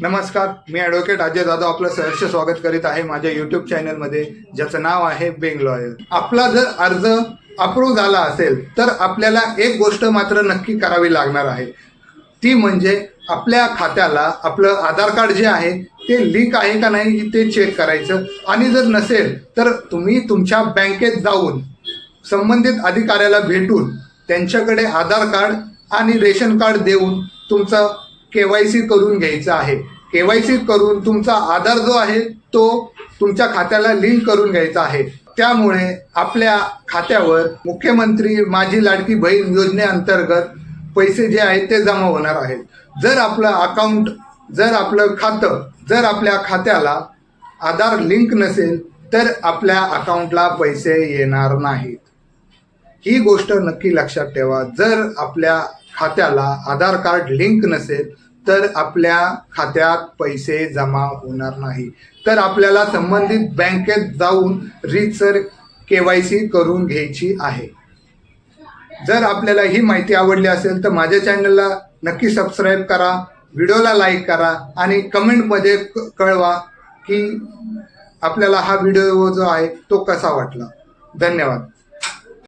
नमस्कार मी ॲडव्होकेट अजय जाधव आपलं सहर्ष स्वागत करीत आहे माझ्या यूट्यूब चॅनलमध्ये ज्याचं नाव आहे बेंग लॉयल आपला जर अर्ज अप्रूव्ह झाला असेल तर आपल्याला एक गोष्ट मात्र नक्की करावी लागणार आहे. ती म्हणजे आपल्या खात्याला आपलं आधार कार्ड जे आहे ते लिंक आहे का नाही ते चेक करायचं. आणि जर नसेल तर तुम्ही तुमच्या बँकेत जाऊन संबंधित अधिकाऱ्याला भेटून त्यांच्याकडे आधार कार्ड आणि रेशन कार्ड देऊन तुमचं के वाय सी करून घ्यायचं आहे. के वाय सी करून तुमचा आधार जो आहे तो तुमच्या खात्याला लिंक करून घ्यायचा आहे. त्यामुळे आपल्या खात्यावर मुख्यमंत्री माझी लाडकी बहीण योजनेअंतर्गत पैसे जे आहेत ते जमा होणार आहेत. जर आपलं अकाउंट जर आपलं खातं जर आपल्या खात्याला आधार लिंक नसेल तर आपल्या अकाउंटला पैसे येणार नाहीत. ही गोष्ट नक्की लक्षात ठेवा. जर आपल्या खात्याला आधार कार्ड लिंक नसेल तर आपल्या खात्यात पैसे जमा होणार नाही. तर आपल्याला संबंधित बँकेत जाऊन रीतसर के वाय सी करून घ्यायची आहे. जर आपल्याला ही माहिती आवडली असेल तर माझ्या चॅनलला नक्की सबस्क्राईब करा व्हिडिओला लाईक करा आणि कमेंटमध्ये क- कळवा की आपल्याला हा व्हिडिओ जो आहे तो कसा वाटला. धन्यवाद.